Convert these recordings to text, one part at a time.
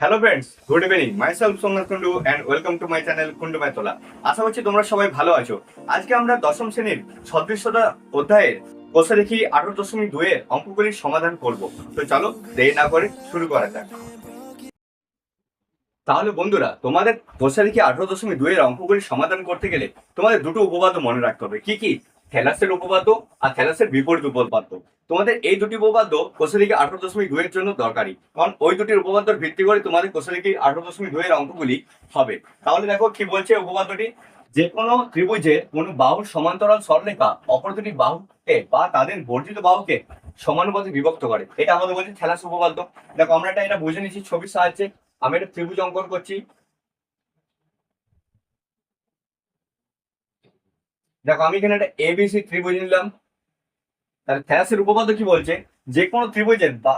Hello friends good evening myself Somnath Kundu and welcome to my channel Kundu মাইতলা আশা করছি তোমরা সবাই ভালো আছো। আজকে আমরা দশম শ্রেণির সদৃশ্যতা অধ্যায়ের কোষে দেখি আঠারো দশমিক দুয়ের অঙ্কগুলির সমাধান করব। তো চলো দেরি না করে শুরু করা যাক। তাহলে বন্ধুরা, তোমাদের কোষে দেখি আঠারো দশমিক দুয়ের অঙ্কগুলির সমাধান করতে গেলে তোমাদের দুটো উপপাদ্য মনে রাখতে হবে। কি কি? থ্যালাসের উপপাদ্য আর থ্যালাসের বিপরীত উপপাদ্য। তোমাদের এই দুটি উপপাদ্য কোষালিকে আঠারো দশমিক দুইয়ের জন্য দরকারি। কারণ ওই দুটির উপপাদ্যর ভিত্তি করে তোমাদের কোষালিকে আঠারো দশমিক দুইয়ের অঙ্কগুলি হবে। তাহলে দেখো কি বলছে উপপাদ্যটি? যে কোনো ত্রিভুজের কোনো বাহুর সমান্তরাল সরলরেখা অপর দুটি বাহুকে বা তাদের বর্ধিত বাহুকে সমানুপাতে বিভক্ত করে। এটা আমাদের বলছে থ্যালাস উপপাদ্য। দেখো আমরা এটা এটা বুঝে নিচ্ছি ছবির সাহায্যে। আমি একটা ত্রিভুজ অঙ্কন করছি। দেখো, আমি এখানে একটা এবিসি ত্রিভুজ নিলাম। তাহলে থ্যালাসের উপপাদ্য কি বলছে? যে কোনো ত্রিভুজের বা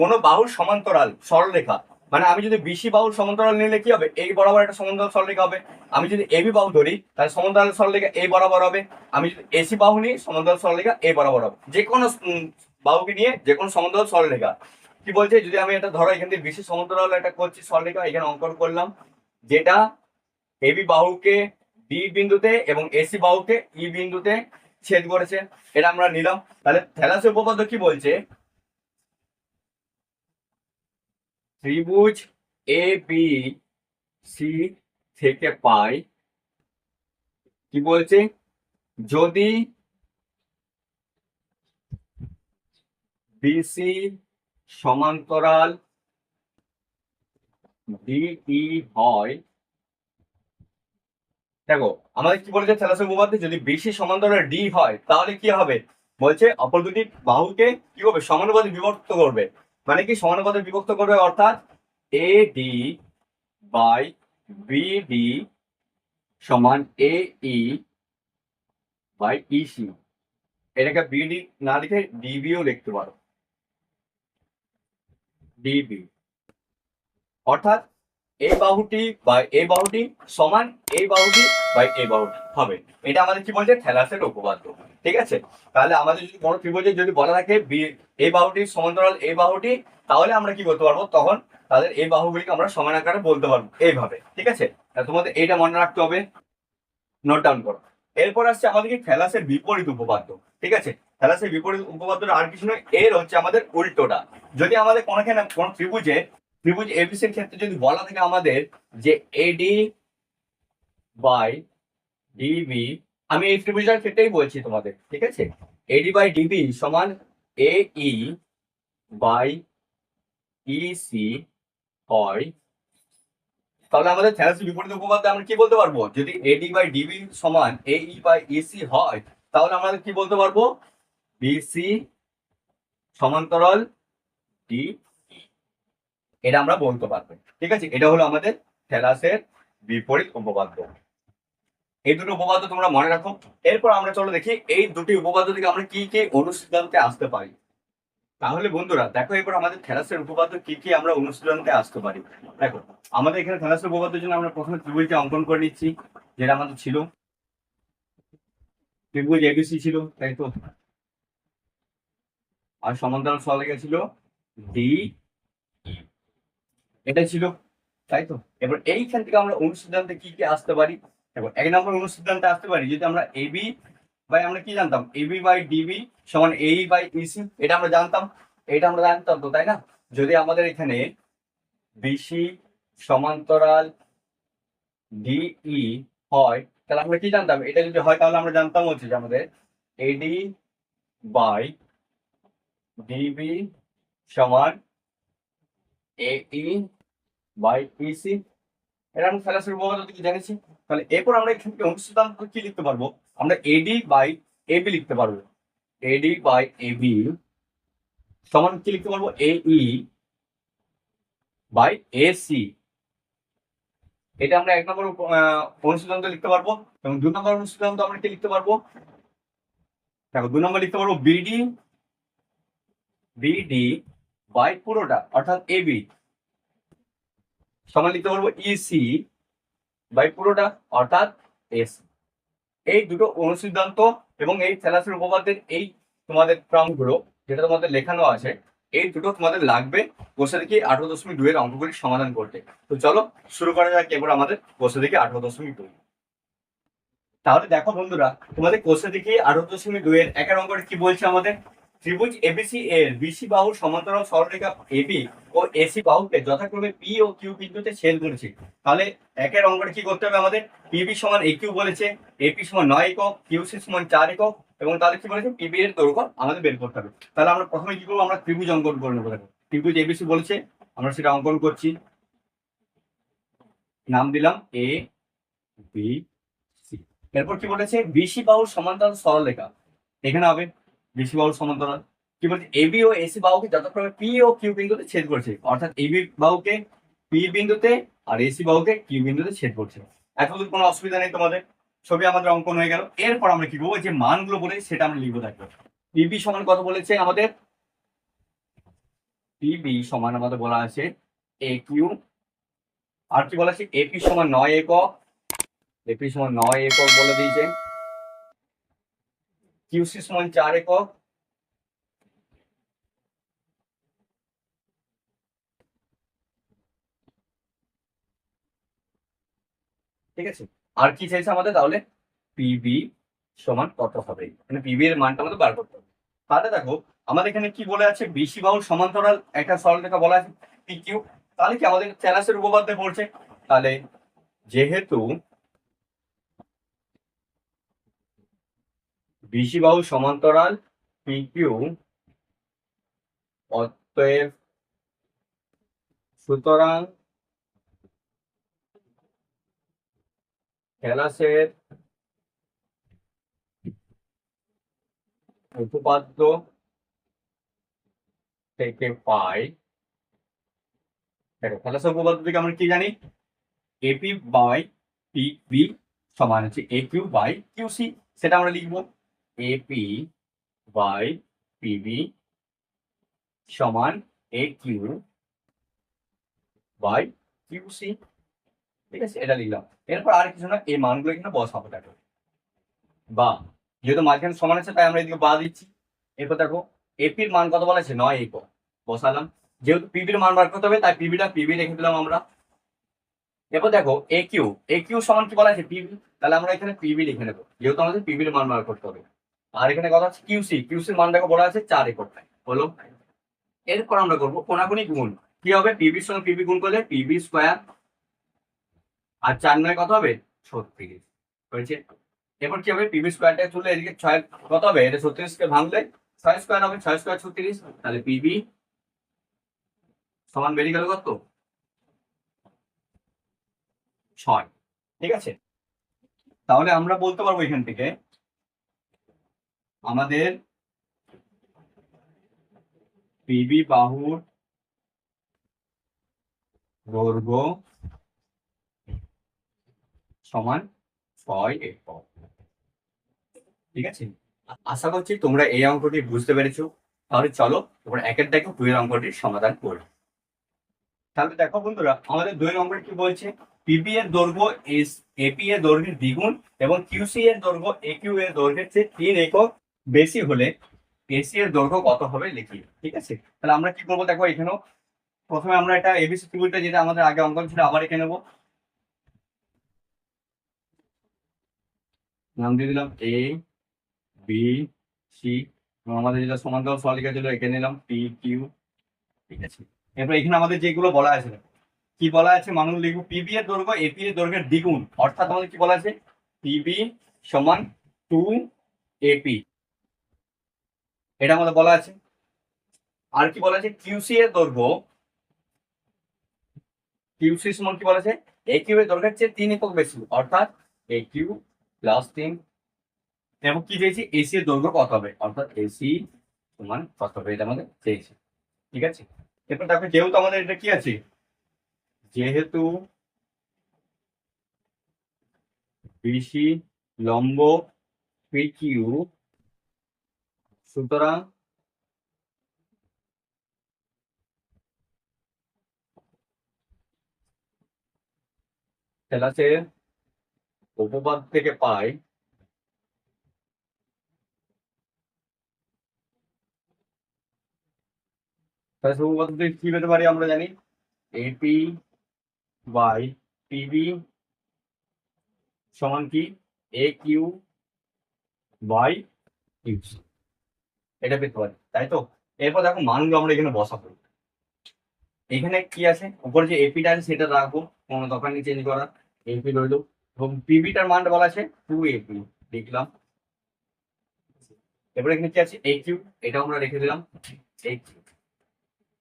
কোনো বাহুর সমান্তরাল সরলরেখা মানে আমি যদি বিসি বাহুর সমান্তরাল নিলে কি হবে? এই বরাবর একটা সমান্তরাল সরলরেখা হবে। আমি যদি এবি বাহু ধরি, তাহলে সমান্তরাল সরলরেখা এই বরাবর হবে। আমি যদি এসি বাহু নিই, সমান্তরাল সরলরেখা এই বরাবর হবে। যে কোনো বাহুকে নিয়ে যে কোনো সমান্তরাল সরলরেখা। কি বলছে? যদি আমি এটা ধরো, এখান থেকে বিসি সমান্তরাল একটা করছি, সরলরেখা, এখানে অঙ্কন করলাম। যেটা এবি বাহুকে বি বিন্দুতে এবং এসি বাহুকে ই বিন্দুতে ছেদ করেছে। এটা আমরা নিলাম। তাহলে থ্যালাসের উপপাদ্য কি বলছে? ত্রিভুজ এ বি সি থেকে পাই কি বলছে? যদি বিসি সমান্তরাল ডিই হয় দেখো, আমাদের কি বলেছে? থ্যালাসের উপপাদ্যে যদি বেশি সমান্তরাল ডি হয়, তাহলে কি হবে? বলছে অপর দুটি বাহুকে কি করবে? সমানুপাতে বিভক্ত করবে। মানে কি? সমানুপাতে বিভক্ত করবে অর্থাৎ A D by B D সমান এ ই বাই ইসি এটাকে বিডি না লিখে ডিবিও লিখতে পারো। ডিবি অর্থাৎ এই বাহুটি বা এই বাহুটি সমান এই বাহুটি বাই এই বাহুটি হবে। এটা আমাদের কি বলছে? থ্যালাসের উপপাদ্য। ঠিক আছে? তাহলে আমাদের যদি কোনো ত্রিভুজে যদি বলা থাকে বি- এই বাহুটি সমান্তরাল এই বাহুটি, তাহলে আমরা কি করতে পারব? তখন তাদের এই বাহুগুলিকে আমরা সমান আকারে বলতে পারব এইভাবে। ঠিক আছে? তোমাদের এইটা মনে রাখতে হবে। নোট ডাউন করো। এরপর আসছে আমাদের কি? থ্যালাসের বিপরীত উপপাদ্য। ঠিক আছে? থ্যালাসের বিপরীত উপপাদ্যটা আর কিছু নয়, এর হচ্ছে আমাদের উল্টোটা। যদি আমাদের কোনোখানে কোন ত্রিভুজে ত্রিভুজ এবিসির ক্ষেত্রে যদি বলা থাকে আমাদের যে এডি বাই ডিবি আমি এই ত্রিভুজটার ক্ষেত্রেই বলছি তোমাদের, ঠিক আছে? এডি বাই ডিবি সমান এ ই বাই ইসি হয়। তাহলে আমাদের থ্যালাসের বিপরীত উপপাদ্য আমরা কি বলতে পারব? যদি এডি বাই ডিবি সমান এ ই বাই ইসি হয়, তাহলে আমরা কি বলতে পারব? বিসি সমান্তরাল ডি এটা আমরা বলতে পারব। ঠিক আছে? এটা হলো আমাদের থ্যালাসের বিপরীত উপপাদ্য। এই দুটো উপপাদ্য তোমরা মনে রাখো। এরপর আমরা চলো দেখি এই দুটি উপপাদ্য থেকে আমরা কি কি অনুশীলনতে আসতে পারি। তাহলে বন্ধুরা, দেখো এরপর আমাদের থ্যালাসের উপপাদ্য কি কি আমরা অনুশীলনতে আসতে পারি। দেখো, আমাদের এখানে থ্যালাসের উপপাদ্যের জন্য আমরা প্রথমে ত্রিভুজটা অঙ্কন করে নিচ্ছি, যেটা আমাদের ছিল। ত্রিভুজ এবিসি ছিল, তাই তো? আর সমান্তরাল সরলরেখা ছিল ডি এটা ছিল, তাই তো? এবার এইখান থেকে আমরা অনুসিদ্ধান্তে কি কি আসতে পারি? এবার এক নম্বর অনুসিদ্ধান্তে আসতে পারি, যদি আমরা এবি বাই, আমরা কি জানতাম? এবি বাই ডিবি সমান এই বাই ইসি এটা আমরা জানতাম, এটা আমরা জানতাম তো, তাই না? যদি আমাদের এখানে বিসি সমান্তরাল ডিই হয়, তাহলে আমরা কি জানতাম? এটা যদি হয়, তাহলে আমরা জানতাম হচ্ছে যে আমাদের এডি বাই ডিবি সমান এ ই বাই ইসি এটা আমরা থ্যালাসের উপপাদ্য থেকে জেনেছি তাহলে এরপর আমরা এখান কি লিখতে পারব? আমরা এডি বাই এবি লিখতে পারব। এডি বাই এবি সমান কি লিখতে পারব? ই বাই এসি এটা আমরা এক নম্বর অনুসিদ্ধান্ত লিখতে পারব এবং দু নম্বর অনুসিদ্ধান্ত আমরা কি লিখতে পারব? দেখো, দু নম্বর লিখতে পারব বিডি বিডি বাই পুরোটা, অর্থাৎ এবি সমান লিখতে পারব ইসি বাই পুরোটা, অর্থাৎ এস এই দুটো অনুসিদ্ধান্ত এবং এই থ্যালাসের উপপাদ্যের এই তোমাদের ক্রমগুলো, যেটা তোমাদের লেখানো আছে, এই দুটো তোমাদের লাগবে বসে দেখি আঠারো দশমিক দুইয়ের অঙ্কগুলি সমাধান করতে। তো চলো শুরু করা যাক এবার আমাদের বসে দেখি আঠারো দশমিক দুই। তাহলে দেখো বন্ধুরা, তোমাদের কোষে দেখি আঠারো দশমিক দুইয়ের একের অঙ্কটা কি বলছে আমাদের? ত্রিভুজ এবিসি এর বিসি বাহুর সমান্তরাল সরলরেখা এবি ও এসি বাহুকে যথাক্রমে পি ও কিউ বিন্দুতে ছেদ করেছে। তাহলে একের অঙ্কটা কি করতে হবে আমাদের? পিবি সমান এ কিউ বলেছে এপি সমান নয় একক কিউসি সমান চার একক এবং তাহলে কি বলেছে? পিবি এর দৈর্ঘ্য আমাদের বের করতে হবে। তাহলে আমরা প্রথমে কি করব? আমরা ত্রিভুজ অঙ্কন করে নেব। দেখো, ত্রিভুজ এবিসি বলেছে, আমরা সেটা অঙ্কন করছি। নাম দিলাম এ বি সি এরপর কি বলেছে? বিসি বাহুর সমান্তরাল সরলরেখা। এখানে হবে বিসি বাহুর সমান্তরাল। কি বলছে? এবি ও এসি বাহুকে যথাক্রমে পি ও কিউ বিন্দুতে ছেদ করছে, অর্থাৎ এবি বাহুকে পি বিন্দুতে আর এসি বাহুকে কিউ বিন্দুতে ছেদ করছে। এতদূর কোনো অসুবিধা নেই তোমাদের, ছবি আমাদের অঙ্কন হয়ে গেল। এরপর আমরা কি করব? যে মানগুলো বলে সেটা আমরা লিখব থাকব পিবি সমান কত বলেছে আমাদের? পিবি সমান আমাদের বলা আছে এ কিউ আর কি বলা আছে? এপি সমান নয় একক। এপি সমান নয় একক বলে দিয়েছে। কিউসি সমান চার একক। ঠিক আছে? আর কি চাইছে আমাদের? তাহলে পিবি সমান কত হবে? মানে পিবি এর মানটা আমাদের বার করতে হবে। তাহলে দেখো, আমাদের এখানে কি বলে আছে? বিসি বাহুর সমান্তরাল একটা সরলরেখা বলা আছে পি কিউ তাহলে কি আমাদের চ্যালাসের উপপাদ্য পড়ছে? তাহলে যেহেতু বিসি বাহু সমান্তরাল পি কিউ অতএব সুতরাং ক্যালাসের উপপাদ্য থেকে পাই। দেখো, ক্যালাসের উপপাদ্য থেকে আমরা কি জানি? এপি বাই পি বি সমান হচ্ছে A Q by Q C সেটা আমরা লিখব। এপি বাই পিবি সমান A Q by Q C ঠিক আছে, এটা লিখলাম। এরপর আর কিছু না, এই মানগুলো এখানে বসাবো, দেখো। বা, যেহেতু মাঝখানে সমান আছে, তাই আমরা এদিকে বা দিচ্ছি। এরপর দেখো এপির মান কত বলা আছে নয় একক বসালাম। যেহেতু পিবির মান বার করতে হবে, তাই পিবিটা পিবি রেখে দিলাম আমরা। এরপর দেখো এ কিউ এ কিউ সমান কি বলা আছে পিবি তাহলে আমরা এখানে পিবি লিখে নেব। যেহেতু আমাদের পিবির মান বার করতে হবে। আর এখানে কথা আছে কিউসি কিউসির মান দেখো বলা আছে চার একক হলো এরপর আমরা করব কোনাকুনি গুণ। কি হবে? পিবির সঙ্গে পিবি গুণ করলে পিবি স্কোয়ার আর চার নয় কত হবে? ছত্রিশ। হয়েছে? এরপর কি হবে? পিবি স্কোয়ারটা তুলে এদিকে ছয় কত হবে? এটা ছত্রিশকে ভাঙলে ছয় স্কোয়ার হবে, ছয় স্কোয়ার ছত্রিশ, তাহলে পিবি সমান বেরিয়ে গেল কত? ছয়। ঠিক আছে? তাহলে আমরা বলতে পারব এখান থেকে আমাদের পিবি বাহুর দৈর্ঘ্য সমান ছয় একক ঠিক আছে? আশা করছি তোমরা এই অঙ্কটি বুঝতে পেরেছ। তাহলে চলো, তোমরা একের দেখো দুইয়ের অঙ্কটির সমাধান করো তাহলে দেখো বন্ধুরা, আমাদের দুই অঙ্কটি কি বলছে? পিবি এর দৈর্ঘ্য এপি এর দৈর্ঘ্যের দ্বিগুণ এবং কিউসি এর দৈর্ঘ্য একিউ এর দৈর্ঘ্যের চেয়ে তিন একক বেশি হলে এসি এর দৈর্ঘ্য কত হবে লিখি। ঠিক আছে? তাহলে আমরা কি করব? দেখো এখানেও প্রথমে আমরা এটা এবিসি ত্রিভুজটা যেটা আমাদের আগে অঙ্কন ছিল, আবার এঁকে নেব। নাম দিয়ে দিলাম এ বি সি এবং আমাদের যেটা সমান্তরাল সরলিকা ছিল, এঁকে নিলাম পি কিউ ঠিক আছে? এরপর এখানে আমাদের যেগুলো বলা আছে কি বলা আছে? মানুষ লিখব পিবি এর দৈর্ঘ্য এপি এর দৈর্ঘ্যের দ্বিগুণ। অর্থাৎ আমাদের কি বলা আছে? পিবি সমান টু এপি এটা আমাদের বলা আছে। আর কি বলা আছে? কিউসি এর দৈর্ঘ্য। কিউসি সমান কি বলা আছে? এ কিউ এর দৈর্ঘ্যের চেয়ে তিন একক বেশি। অর্থাৎ এ কিউ প্লাস তিন। এবং কি চেয়েছি এসি এর দৈর্ঘ্য কত হবে? অর্থাৎ এসি সমান কত হবে? এটা আমাদের চেয়েছি ঠিক আছে? এরপর দেখো, যেহেতু আমাদের এটা কি আছে? যেহেতু বিসি লম্ব পিকিউ সুতরাং ক্লাসের উপপাদ থেকে পাই তাহলে সবুজ পদ্ধতি কি পেতে পারি আমরা জানি এপি বাই পিবি সমান কি এ কিউ বাই কিউ এটা পেতে পারি, তাই তো? এরপর দেখো মানগুলো আমরা এখানে বসাবো। এখানে কি আছে? উপরে যে এপিটা আছে সেটা রাখব, কোনো দরকার নেই চেঞ্জ করার। এপি রইল। এবং পিবিটার মানটা বলা আছে টু এপি লিখলাম এবার এখানে কি আছে? এ কিউ এটা আমরা রেখে দিলাম। এ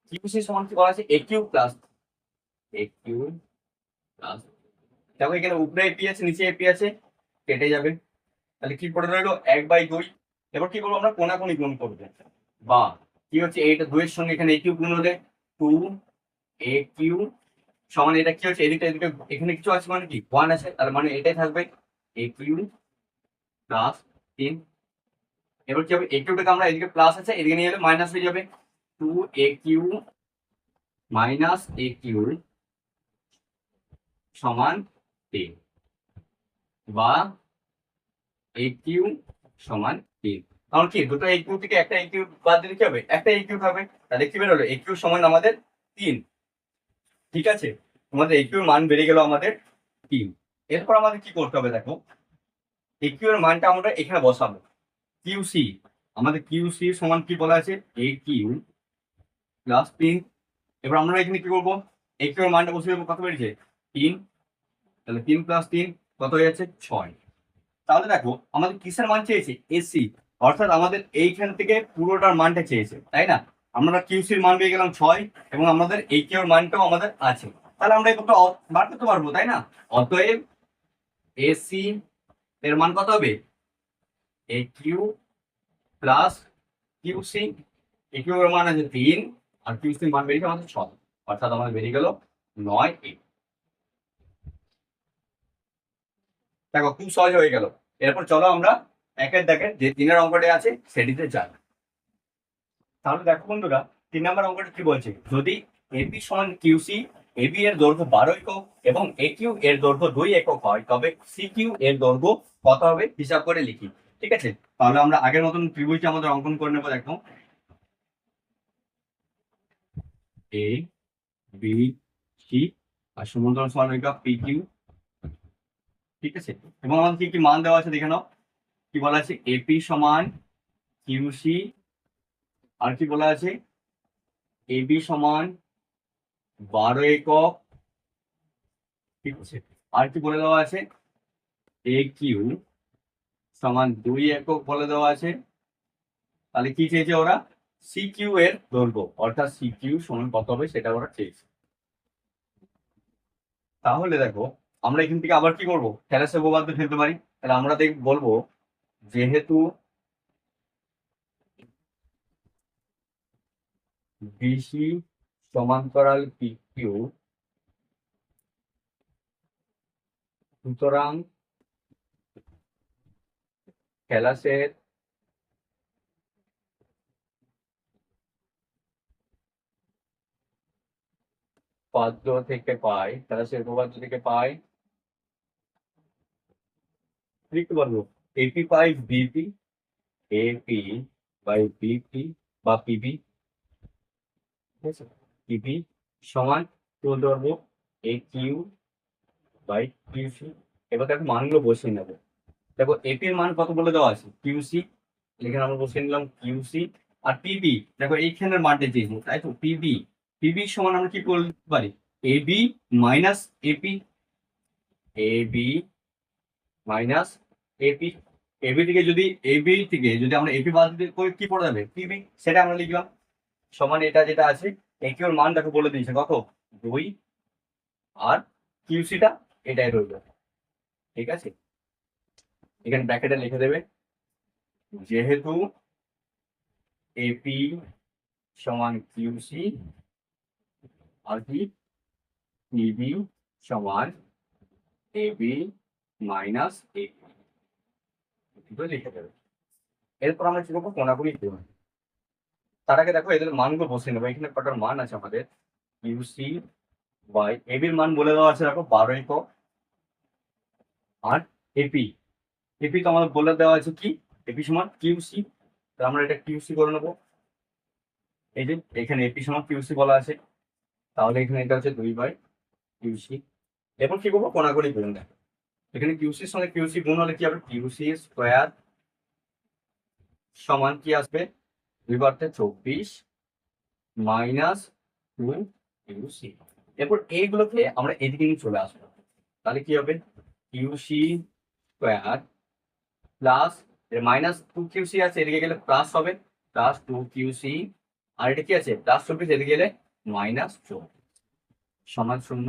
কিউ সমান কি বলা আছে? A Q plus A plus দেখো এখানে উপরে এপি আছে, নিচে এপি আছে, কেটে যাবে। তাহলে কি পড়ে রইল? এক বাই দুই। এবার কি করব আমরা? কোনাকুনি গুণ করব। বা কি হচ্ছে? এইটা দুইয়ের সঙ্গে এখানে এ কিউ গুণ হলে টু এ কিউ সমান এটা কি হচ্ছে? এদিকে এদিকে এখানে কিছু আছে মানে কি? ওয়ান আছে, তার মানে এটাই থাকবে এ কিউ প্লাস তিন। এবার কি হবে? এ কিউটাকে আমরা এদিকে প্লাস আছে, এদিকে নিয়ে গেলে মাইনাস হয়ে যাবে two A Q minus A Q সমান তিন। বা এ কিউ সমান তিন কারণ কি, দুটো এ কিউ থেকে একটা এ কিউ বাদ দিলে কি হবে? একটা এ কিউ থাকবে তাহলে কি বেরোলো? এ কিউ সমান আমাদের তিন। ঠিক আছে? আমাদের এ কিউর মান বেড়ে গেল আমাদের তিন এরপর আমাদের কি করতে হবে দেখো? এ কিউ এর মানটা আমরা এখানে বসাবো। কিউ সি আমাদের কিউ সি সমান কি বলা আছে? এ কিউ প্লাস তিন এবার আমরা এখানে কি করব? এ কিউ এর মানটা বসে দেবো কত বেরিয়েছে তিন। তাহলে তিন প্লাস তিন কত হয়ে যাচ্ছে? ছয়। তাহলে দেখো, আমাদের কিসের মান চেয়েছে? এসি অর্থাৎ আমাদের এইখান থেকে পুরোটার মানটা চেয়েছে, তাই না? আমরা কিউসির মান পেয়ে গেলাম ছয় এবং আমাদের এই কিউর মানটাও আমাদের আছে। তাহলে আমরা একটু বার করতে পারব, তাই না? অতএব এসি এর মান কত হবে? A Q plus QC A Q এর মান আছে তিন, আর কিউসির মান বেরিয়েছে আমাদের ছয়। অর্থাৎ আমাদের বেরিয়ে গেল নয় এই দেখো, খুব সহজ হয়ে গেল। এরপর চলো আমরা একের দেখে যে তিনের অঙ্কটা আছে, সেটিতে যান তাহলে দেখো বন্ধুরা, তিন নম্বর অঙ্কটা কি বলছে? যদি এপি সমান কিউসি এবি এর দৈর্ঘ্য বারো একক এবং এ কিউ এর দৈর্ঘ্য দুই একক হয়, তবে সি কিউ এর দৈর্ঘ্য কত হবে? হিসাব করে লিখি, ঠিক আছে? তাহলে আমরা আগের মতন ত্রিভুজটা আমাদের অঙ্কন করে নেব, দেখো। এ বি সি আর সমুদ্র সমান পি কিউ ঠিক আছে? এবং আমাদের কি কি মান দেওয়া আছে, দেখে নাও। কি বলা আছে? এপি সমান কিউসি আর কি বলা আছে? এবি সমান বারো একক, ঠিক আছে? আর কি বলে দেওয়া আছে? এ কিউ সমান দুই একক বলে দেওয়া আছে। তাহলে কি চেয়েছে ওরা? সি কিউ এর দৈর্ঘ্য, অর্থাৎ সি কিউ সমান কত হবে সেটা ওরা চেয়েছে। তাহলে দেখো আমরা এখান থেকে আবার কি করব? থ্যালাসের উপপাদ্য ফেলতে পারি? তাহলে আমরা দেখ, বলব, যেহেতু বিসি সমান্তরাল পিকিউ সুতরাং থ্যালাসের পাদ্য থেকে পাই থ্যালাসের উপপাদ্য থেকে পাই লিখতে পারব AP by BP AP by BP বা পিবি পিবি সমান টু ধরবো এ কিউ বাই এবার দেখো মানগুলো বসিয়ে নেব। দেখো এপির মান কত বলে দেওয়া আছে? কিউসি এখানে আমরা বসিয়ে নিলাম কিউসি আর পিবি দেখো এইখানের মানটা চেয়েছি তাই তো? পিবি পিবি সমান আমরা কি করতে পারি? AB minus AP AB minus AP AB থেকে যদি এবি থেকে যদি আমরা এপি বাদ দিতে করি, কি পড়ে যাবে? পিবি সেটা আমরা লিখলাম। সমান এটা যেটা আছে একিউর মান দেখো বলে দিয়েছে, কত? দুই আর কিউসিটা এটাই রইল। ঠিক আছে? এখানে ব্র্যাকেটে লিখে দেবে, যেহেতু এপি সমান কিউসি আর কি? পিবি সমান এবি মাইনাস এপি দুটো লিখে দেবে। এরপর আমরা কি করব? কোনাকুনি দেবো। তার আগে দেখো এদের মানগুলো বসে নেব। এখানে কটার মান আছে আমাদের? ইউসি বাই এবির মান বলে দেওয়া আছে, দেখো বারো একক আর এপি এপি তো আমাদের বলে দেওয়া আছে কি? এপি সমান কিউসি তো আমরা এটা কিউসি করে নেব। এই যে, এখানে এপি সমান কিউসি বলা আছে। তাহলে এখানে এটা হচ্ছে দুই বাই কিউসি এরপর কি করব? কোনাগুলি গুণ দেখো এখানে কিউসির সঙ্গে কিউসি গুণ হলে কি হবে? কিউসি স্কোয়ার সমান কি আসবে? দুই বারতে চব্বিশ মাইনাস টু কিউসি এরপর এইগুলোকে আমরা এদিকে নিয়ে চলে আসব। তাহলে কি হবে? QC square plus minus two QC আছে, এদিকে গেলে প্লাস হবে প্লাস টু কিউসি আর এটা কি আছে? প্লাস চব্বিশ, এদিকে গেলে মাইনাস চব্বিশ। সমান শূন্য।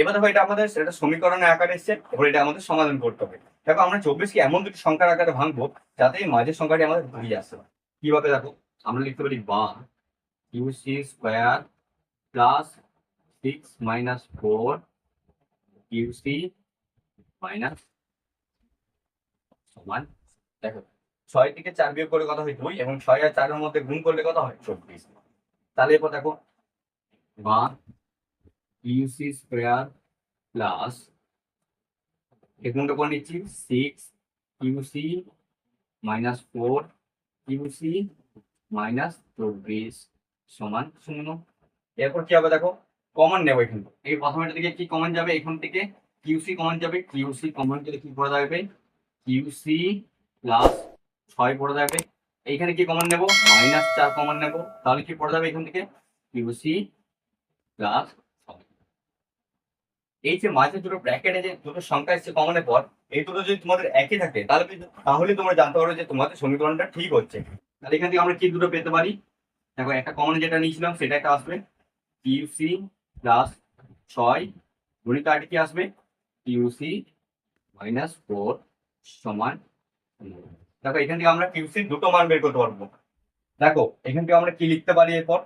এবার দেখো এটা আমাদের এটা সমীকরণের আকারে এসছে, এবার এটা আমাদের সমাধান করতে হবে। দেখো আমরা চব্বিশকে এমন দুটি সংখ্যার আকারে ভাঙবো, যাতে মাঝের সংখ্যাটি আমাদের দুই আসে কীভাবে দেখো, আমরা লিখতে পারি বা QC square plus six minus four QC minus সমান দেখো, ছয় থেকে চার বিয়োগ করে কথা হয়? দুই, এবং ছয় আর চারের মধ্যে গুণ করলে কথা হয়? চব্বিশ। তাহলে এরপর দেখো বা ইউসি স্কোয়ার প্লাস এখানটা করে নিচ্ছি six UC minus four UC minus চব্বিশ সমান শূন্য। এরপর কি হবে দেখো? কমন নেব এখান থেকে। এই প্রথমের দিকে কি কমন যাবে? এখান থেকে কিউসি কমন যাবে। কিউসি কমন গেলে কি পড়া যাবে কিউসি প্লাস ছয় পড়ে যাবে এইখানে কি কমন নেব? মাইনাস চার কমন নেব। তাহলে কি পড়ে যাবে এখান থেকে? কিউসি প্লাস এই যে মাঝে দুটো ব্র্যাকেটে যে দুটো সংখ্যা এসছে কমনের পর, এই দুটো যদি তোমাদের একই থাকে, তাহলে তাহলে তোমরা জানতে পারো যে তোমাদের সমীকরণটা ঠিক হচ্ছে। তাহলে এখান থেকে আমরা কি দুটো পেতে পারি? দেখো, একটা কমন যেটা নিয়েছিলাম, সেটা একটা আসবে। কিউসি প্লাস ছয় গণিত আট কি আসবে? কিউসি মাইনাস ফোর সমান দেখো, এখান থেকে আমরা কিউসি দুটো মান বের করতে পারব। দেখো, এখান থেকে আমরা কি লিখতে পারি এরপর?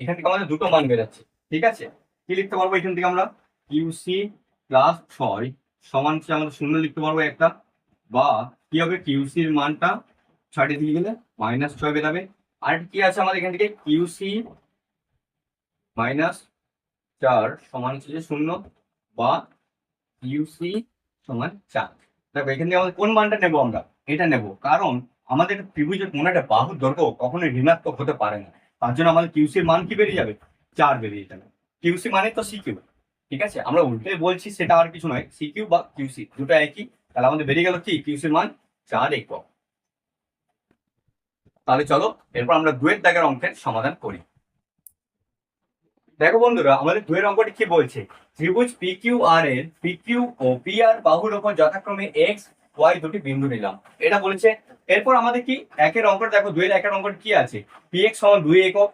এখান থেকে আমাদের দুটো মান বেরোচ্ছে ঠিক আছে? কি লিখতে পারব এখান থেকে আমরা? কিউসি প্লাস ছয় সমান হচ্ছে আমরা শূন্য লিখতে পারব একটা। বা কি হবে? কিউসির মানটা ছয়টি দিয়ে গেলে মাইনাস ছয় বেরাবে আর কি আছে আমাদের এখান থেকে? কিউসি মাইনাস চার সমান হচ্ছে শূন্য বা ইউসি সমান চার। দেখো, এখান থেকে আমাদের কোন মানটা নেব আমরা? এটা নেব। কারণ আমাদের ত্রিভুজের কোনো একটা বাহুর দৈর্ঘ্য কখনোই ঋণাত্মক হতে পারে না। তার জন্য আমাদের কিউসির মান কি বেরিয়ে যাবে? চার বেরিয়ে যাবে। কিউসি মানে তো সিকিউ ঠিক আছে? আমরা উল্টে বলছি সেটা আর কিছু নয় সিকিউ বা কিউসি দুটো একই। তাহলে আমাদের বেরিয়ে গেল কি? কিউসির মান চার একক। তাহলে চলো, এরপর আমরা দুয়ের দাগের অঙ্কের সমাধান করি। দেখো বন্ধুরা, আমাদের দুয়ের অঙ্কটি কি বলছে? ত্রিভুজ পি কিউ আর এর পি কিউ ও পি আর বাহুর ওপর যথাক্রমে এক্স ওয়াই দুটি বিন্দু নিলাম। এটা বলেছে, এরপর আমাদের কি? একের অঙ্কটা দেখো দুইয়ের একের অঙ্কটা কি আছে? পি এক্স সমান দুই একক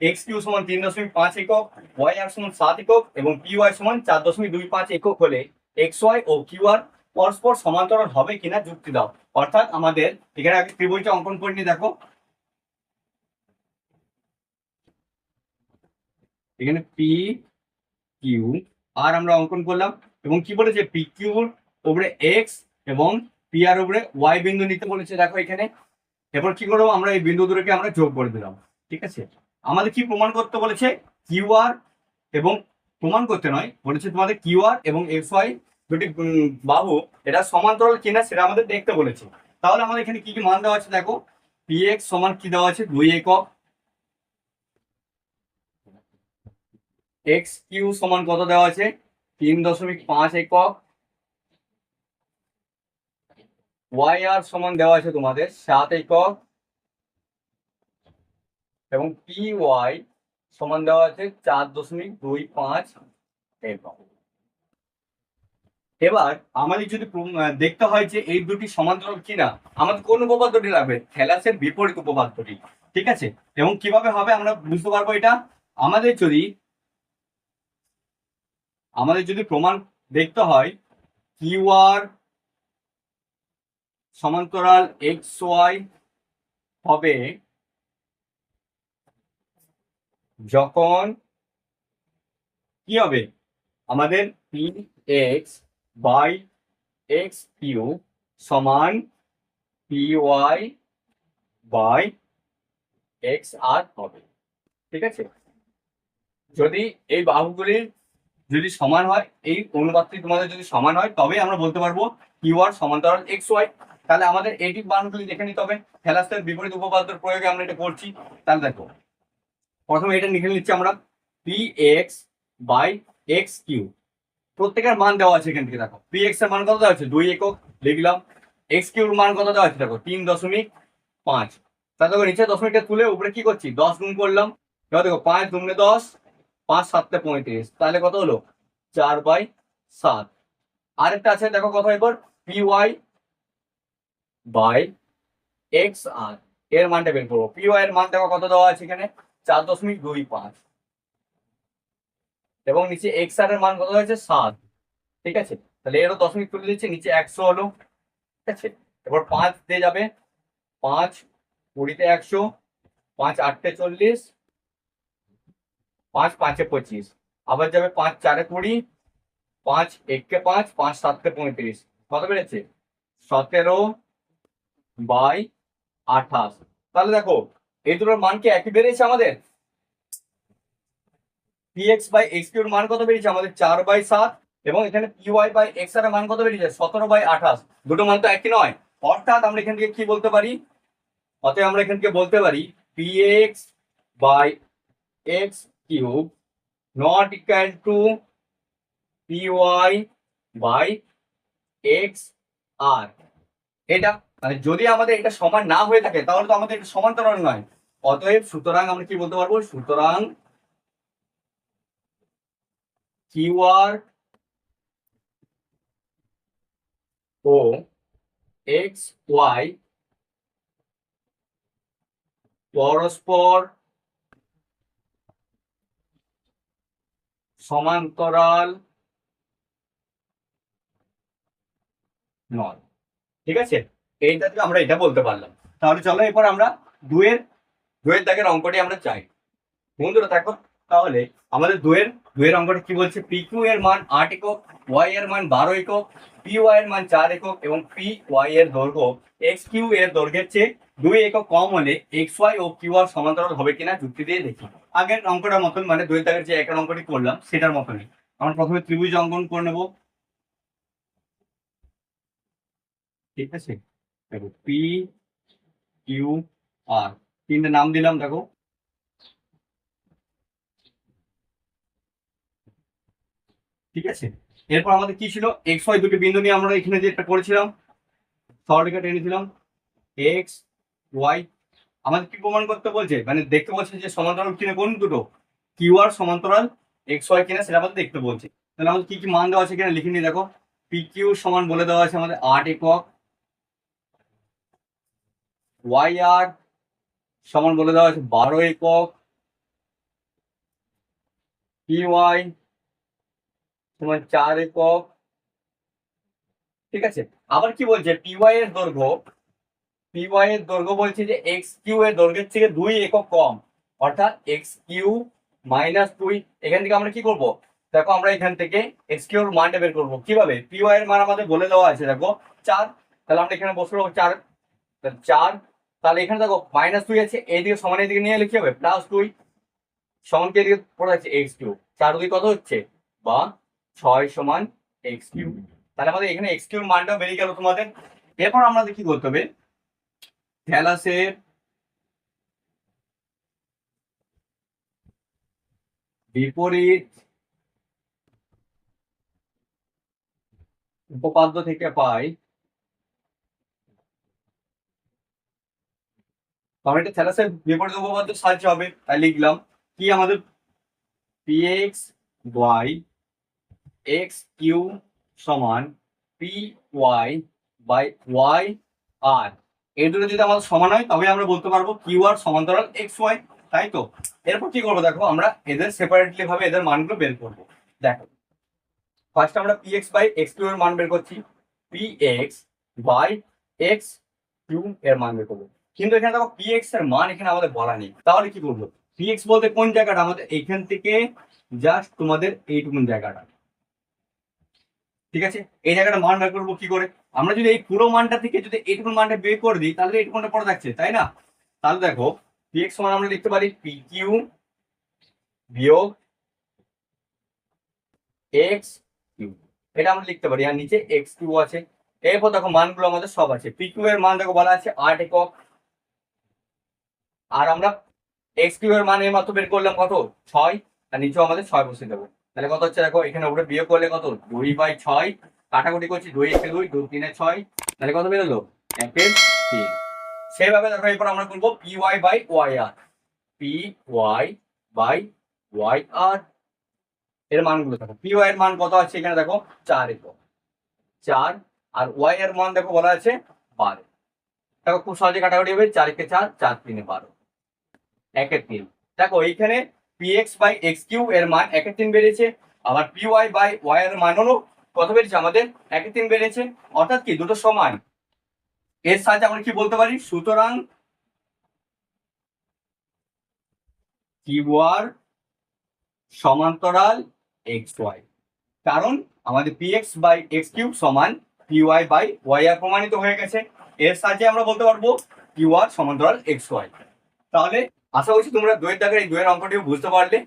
এক্স কিউ সমান তিন দশমিক পাঁচ একক ওয়াই আর সমান সাত একক এবং পি ওয়াই সমান চার দশমিক দুই পাঁচ একক হলে এক্স ওয়াই ও কিউ আর পরস্পর সমান্তরাল হবে কিনা যুক্তি দাও। অর্থাৎ আমাদের এখানে আগে ত্রিভুজটা অঙ্কন করে নিয়ে দেখো। এখানে পি কিউ আর আমরা অঙ্কন করলাম এবং কি বলেছে? পি কিউর উপরে এক্স এবং পি আর উপরে ওয়াই বিন্দু নিতে বলেছে। দেখো এখানে। এরপর কি করব? আমরা এই বিন্দু দুটোকে আমরা যোগ করে দিলাম। ঠিক আছে? আমাদের কি প্রমাণ করতে বলেছে? কিউআর এবং প্রমাণ করতে নয়, বলেছে তোমাদের কিউআর এবং এফ ওয়াই দুটি বাহু, এটা সমান্তরাল কিনা সেটা আমাদের দেখতে বলেছে। তাহলে আমাদের এখানে কি কি মান দেওয়া আছে দেখো? পি এক্স সমান কি দেওয়া আছে? দুই একক। এক্স কিউ সমান কত দেওয়া আছে? তিন দশমিক পাঁচ একক। ওয়াই আর সমান দেওয়া আছে তোমাদের সাত একক। এবং পি ওয়াই সমান দেওয়া আছে চার দশমিক দুই পাঁচ এবার আমাদের যদি দেখতে হয় যে এই দুটি সমান্তরাল কিনা, আমাদের কোন উপপাদ্যটি লাগবে? থ্যালাসের বিপরীত উপপাদ্যটি, ঠিক আছে? এবং কীভাবে হবে আমরা বুঝতে পারব এটা? আমাদের যদি আমাদের যদি প্রমাণ দেখতে হয় কিউআর সমান্তরাল এক্স ওয়াই হবে যখন কি হবে? আমাদের P X by X Q সমান P Y by X R হবে। ঠিক আছে? যদি এই বাহুগুলির যদি সমান হয়, এই অনুপাতটি তোমাদের যদি সমান হয় তবে আমরা বলতে পারব কিউ আর সমান্তরাল এক্স ওয়াই তাহলে আমাদের এটি মানগুলি দেখে নিতে হবে। থ্যালাসের বিপরীত উপপাদ্যের প্রয়োগে আমরা এটা করছি। তাহলে দেখো প্রথমে এটা লিখে নিচ্ছি আমরা P X by X Q প্রত্যেকের মান দেওয়া আছে এখান থেকে, দেখো। পি এক্সের মান কত দেওয়া আছে? দুই একক, লিখলাম। এক্স কিউর মান কত দেওয়া আছে? দেখো, তিন দশমিক পাঁচ। তাহলে দেখো নিচে দশমিকটা তুলে উপরে কি করছি? দশ গুণ করলাম। এবার দেখো, পাঁচ দুগুণে দশ, পাঁচ সাতটা পঁয়ত্রিশ। তাহলে কত হলো? চার বাই সাত। আরেকটা আছে, দেখো কত এবার? P Y by X R এর মানটা বের করব। পি ওয়াই এর মান দেখো কত দেওয়া আছে এখানে? চার দশমিক দুই পাঁচ। এবং নিচে এক্স আর এর মান কত হয়েছে? সাত। ঠিক আছে? তাহলে এরও দশমিক তুলে দিচ্ছে, নিচে একশো হলো। ঠিক আছে? এবার পাঁচ দিয়ে যাবে। পাঁচ কুড়িতে একশো, পাঁচ আটটে চল্লিশ, পাঁচ পাঁচে পঁচিশ। আবার যাবে পাঁচ চারে কুড়ি, পাঁচ এককে পাঁচ পাঁচ সাতকে পঁয়ত্রিশ। কত বেড়েছে? সতেরো বাই আঠাশ। তাহলে দেখো এই দুটোর মান কি একই বেড়েছে আমাদের? পিএক্স বাই এক্স কিউর মান কত বেরিয়েছে আমাদের চার বাই সাত এবং এখানে পিওয়াই বাই এক্সের মান কত বেরিয়েছে সতেরো বাই আঠাশ। দুটো মান তো একই নয়। অর্থাৎ আমরা এখান থেকে কি বলতে পারি? অতএব আমরা এখান থেকে বলতে পারি PX by X cube not equal to PY by X R এটা যদি আমাদের এটা সমান না হয়ে থাকে, তাহলে তো আমাদের এটা সমান্তরাল নয়। অতএব সুতরাং আমরা কি বলতে পারব? সুতরাং কিউআর ও এক্স ওয়াই পরস্পর সমান্তরাল নয়। ঠিক আছে? এইটা আমরা এটা বলতে পারলাম। তাহলে চলো এরপর আমরা দুয়ের দুয়ের দাগের অঙ্কটি আমরা চাই। বন্ধুরা দেখো, তাহলে আমাদের দুয়ের দুয়ের অঙ্কটা কি বলছে? পি কিউ এর মান আট একক ওয়াই এর মান বারো একক পি ওয়াই এর মান চার একক এবং পি ওয়াই এর দৈর্ঘ্য এক্স কিউ এর দৈর্ঘ্যের চেয়ে দুই একক কম হলে এক্স ওয়াই ও কিউ আর সমান্তরাল হবে কিনা যুক্তি দিয়ে দেখি। আগের অঙ্কটার মতন মানে দুই দাগের যে একের অঙ্কটি করলাম, সেটার মতনই। আমরা প্রথমে ত্রিভুজ অঙ্কন করে নেব। ঠিক আছে? দেখো পি কিউ আর তিনটে নাম দিলাম, দেখো। ঠিক আছে? এরপর আমাদের কি ছিল? এক্স ওয়াই দুটি বিন্দু নিয়ে আমরা এখানে যেটা করেছিলাম সরলরেখা টেনেছিলাম এক্স ওয়াই আমাদের কি প্রমাণ করতে বলছে? মানে দেখতে বলছে যে সমান্তরাল কিনা কোন দুটো? কিউ আর সমান্তরাল এক্স ওয়াই কিনা সেটা আমাদের দেখতে বলছে। তাহলে আমাদের কি কি মান দেওয়া আছে কিনা লিখে নিয়ে দেখো। পি কিউ সমান বলে দেওয়া আছে আমাদের আট একক। ওয়াই আর সমান বলে দেওয়া হয়েছে বারো একক। পি ওয়াই সমান চার একক। ঠিক আছে? আবার কি বলছে? পি ওয়াই এর দৈর্ঘ্য পি ওয়াই এর দৈর্ঘ্য বলছে যে এক্স কিউ এর দৈর্ঘ্যের থেকে দুই একক কম। অর্থাৎ এক্স কিউ মাইনাস দুই। এখান থেকে আমরা কি করব? দেখো আমরা এখান থেকে এক্স কিউর মানটা বের করব। কীভাবে? পি ওয়াই এর মান আমাদের বলে দেওয়া আছে, দেখো, চার। তাহলে আমরা এখানে বসে রাখব চার। চার তাহলে এখানে দেখো মাইনাস দুই আছে, এইদিকে সমান এদিকে নিয়ে কি হবে? প্লাস দুই সমান কি এদিকে পড়ে আছে এক্স কিউ চার দুই কত হচ্ছে? বা ছয় সমান এক্স কিউ তাহলে আমাদের এখানে এক্স কিউর মানটাও বেরিয়ে গেল তোমাদের। এরপর আমাদের কি করতে হবে? থ্যালাসের বিপরীত উপপাদ্য থেকে পাই আমরা এটা থ্যালাসের বিপরীত উপপাদ্য সাহায্য হবে, তাই লিখলাম, কি আমাদের? P X Y X Q সমান P Y by Y R এই দুটো যদি আমাদের সমান হয় তবে আমরা বলতে পারব কিউ আর সমান্তরাল এক্স ওয়াই তাই তো? এরপর কি করব দেখো, আমরা এদের সেপারেটলি ভাবে এদের মানগুলো বের করব। দেখো ফার্স্ট আমরা P X by X Q এর মান বের করছি P X by X Q এর মান বের করব। কিন্তু এখানে দেখো পি এক্সের মান এখানে আমাদের বলা নেই। তাহলে কি করব পি এক্স বলতে কোন জায়গাটা? আমাদের এখান থেকে জাস্ট তোমাদের এইটুকুন জায়গাটা। ঠিক আছে? এই জায়গাটা মান বের করব কি করে? আমরা যদি এই পুরো মানটা থেকে যদি এইটুকু মানটা বের করে দিই, তাহলে এইটুকুনটা পড়ে থাকছে, তাই না? তাহলে দেখো পি এক্স মান আমরা লিখতে পারি পি কিউ বিয়োগ এক্স কিউ এটা আমরা লিখতে পারি। আর নিচে এক্স কিউ আছে। এরপর দেখো মানগুলো আমাদের সব আছে। পি কিউ এর মান দেখো বলা আছে আট একক। আর আমরা এক্স কিউ এর মান এই মাত্র বের করলাম কত? ছয়। আর নিচেও আমাদের ছয় বসে দেবো। তাহলে কত হচ্ছে দেখো, এখানে উপরে বিয়োগ করলে কত? দুই বাই ছয়। কাটাকুটি করছি দুই, একে দুই দুই, তিনে ছয়। তাহলে কত বেরোলো একের তিন। সেভাবে দেখো, এরপর আমরা করব P Y by Y R. P Y by Y R. এর মানগুলো দেখো, পি ওয়াই এর মান কত আছে এখানে দেখো? চার একক চার আর ওয়াই এর মান দেখো বলা আছে বারো। দেখো খুব সহজে কাটাকুটি হবে চার একে চার চার তিনে বারো। একের তিন। দেখো, এইখানে P X by X Q এর মান একের তিন বেড়েছে, আবার পি ওয়াই বাই ওয়াই এর মান হলো কত বেড়েছে? আমাদের একের তিন বেড়েছে। অর্থাৎ কি, দুটো সমান। এর সাহায্যে আমরা কি বলতে পারি? সুতরাং কিউআর সমান্তরাল এক্স ওয়াই কারণ আমাদের P X by X cube সমান P Y by Y R প্রমাণিত হয়ে গেছে। এর সাহায্যে আমরা বলতে পারব কিউআর সমান্তরাল এক্স ওয়াই তাহলে আশা করছি তোমরা দুয়ের দাগের এই দুয়ের অঙ্কটিও বুঝতে পারলে।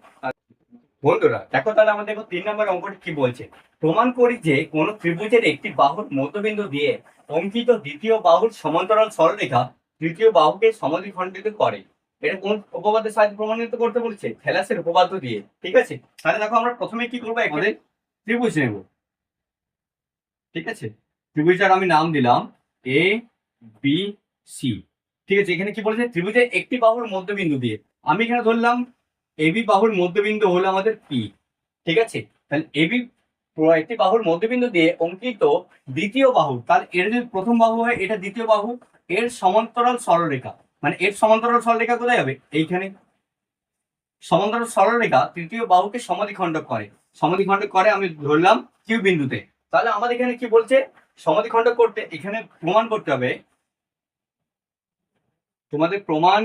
বন্ধুরা দেখো তাহলে আমাদের দেখো তিন নম্বর অঙ্কটি কি বলছে? প্রমাণ করি যে কোন ত্রিভুজের একটি বাহুর মধ্যবিন্দু দিয়ে অঙ্কিত দ্বিতীয় বাহুর সমান্তরাল সরলরেখা তৃতীয় বাহুকে সমাধিখণ্ডিত করে। এটা কোন উপপাদ্যের সাহায্যে প্রমাণিত করতে বলছে? থ্যালাসের উপপাদ্য দিয়ে ঠিক আছে? তাহলে দেখো আমরা প্রথমে কি করব আমাদের ত্রিভুজ নেব। ঠিক আছে? ত্রিভুজটার আমি নাম দিলাম এ বি সি ঠিক আছে, এখানে কি বলেছে? ত্রিভুজের একটি বাহুর মধ্যবিন্দু দিয়ে। আমি এখানে ধরলাম এবি বাহুর মধ্যবিন্দু হলো আমাদের পি ঠিক আছে? তাহলে এবি একটি বাহুর মধ্যবিন্দু দিয়ে অঙ্কিত দ্বিতীয় বাহু, তাহলে এর যদি প্রথম বাহু হয়, এটা দ্বিতীয় বাহু, এর সমান্তরাল সরলরেখা মানে এর সমান্তরাল সরলরেখা কোথায় হবে? এইখানে। সমান্তরাল সরলরেখা তৃতীয় বাহুকে সমাধিখণ্ডক করে। সমাধিখণ্ডক করে আমি ধরলাম কিউ বিন্দুতে। তাহলে আমাদের এখানে কি বলছে? সমাধিখণ্ডক করতে, এখানে প্রমাণ করতে হবে তোমাদের প্রমাণ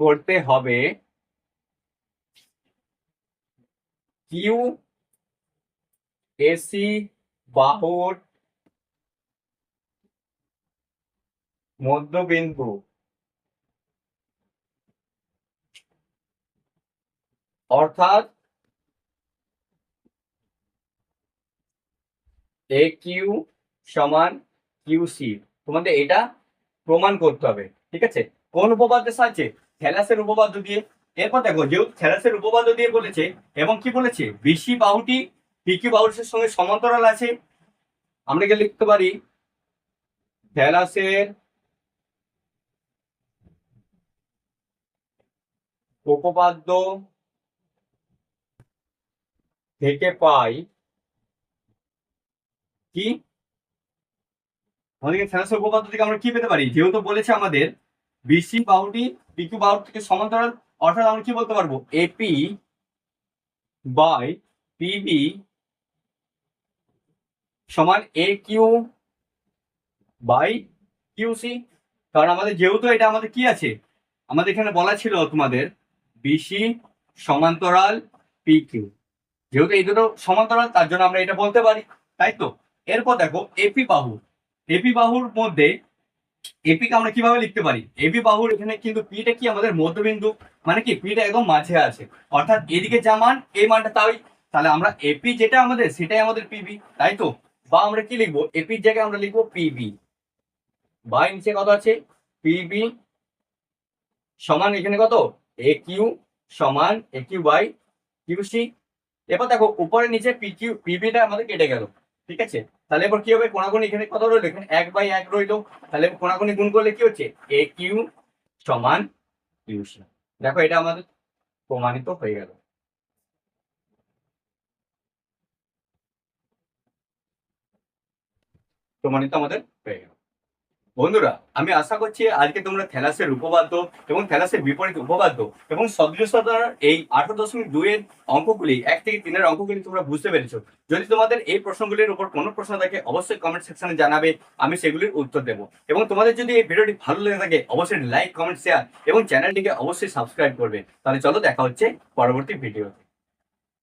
করতে হবে কিউ এসি বাহুর মধ্যবিন্দু। অর্থাৎ এ কিউ সমান কিউ সি তোমাদের এটা প্রমাণ করতে হবে, ঠিক আছে? কোন উপপাদ্যের সাহায্যে থ্যালাসের উপপাদ্য দিয়ে, এরপর দেখো যেহেতু থ্যালাসের উপপাদ্য দিয়ে বলেছে, এবং কি বলেছে? বিসি বাহুটি পিকিউ বাহুটির সঙ্গে সমান্তরাল আছে। আমরা কি লিখতে পারি? থ্যালাসের উপপাদ্য থেকে পাই কি? আমাদেরকে থ্যালাসের উপপাদ্য থেকে আমরা কি পেতে পারি? যেহেতু বলেছে আমাদের বিসি পিকিউ বাহু থেকে সমান্তরাল, অর্থাৎ আমরা কি বলতে পারব? এপি বাই পিবি সমান এ কিউ বাই কিউসি কারণ আমাদের যেহেতু এটা আমাদের কি আছে? আমাদের এখানে বলা ছিল তোমাদের বিসি সমান্তরাল পি কিউ যেহেতু এই দুটো সমান্তরাল, তার জন্য আমরা এটা বলতে পারি, তাই তো? এরপর দেখো এপি বাহু। এপি বাহুর মধ্যে এপিকে আমরা কীভাবে লিখতে পারি? এপি বাহুর এখানে কিন্তু পিটা কি আমাদের মধ্যবিন্দু? মানে কি? পিটা একদম মাঝে আছে। অর্থাৎ এদিকে যা মান, এই মানটা তাই। তাহলে আমরা এপি যেটা আমাদের, সেটাই আমাদের পিবি তাই তো? বা আমরা কি লিখব? এপির জায়গায় আমরা লিখব পিবি বা নিচে কত আছে? পিবি সমান এখানে কত? এ কিউ সমান A Q by Q C এবার দেখো উপরে নিচে পি কিউ পিবিটা আমাদের কেটে গেল। ঠিক আছে? তাহলে এবার কি হবে? কোনাগুনি এখানে কত রইল? এখানে এক বাই এক রইল। তাহলে কোনাগুনি গুণ করলে কি হচ্ছে? এ কিউ সমান দেখো এটা আমাদের প্রমাণিত হয়ে গেল। প্রমাণিত আমাদের হয়ে গেল। বন্ধুরা, আমি আশা করছি আজকে তোমরা থ্যালাসের উপপাদ্য এবং থ্যালাসের বিপরীত উপপাদ্য এবং সদৃশতার এই আঠারো দশমিক দুইয়ের অঙ্কগুলি, এক থেকে তিনের অঙ্কগুলি তোমরা বুঝতে পেরেছ। যদি তোমাদের এই প্রশ্নগুলির উপর কোনো প্রশ্ন থাকে, অবশ্যই কমেন্ট সেকশনে জানাবে, আমি সেগুলির উত্তর দেবো। এবং তোমাদের যদি এই ভিডিওটি ভালো লেগে থাকে, অবশ্যই লাইক কমেন্ট শেয়ার এবং চ্যানেলটিকে অবশ্যই সাবস্ক্রাইব করবে। তাহলে চলো দেখা হচ্ছে পরবর্তী ভিডিওতে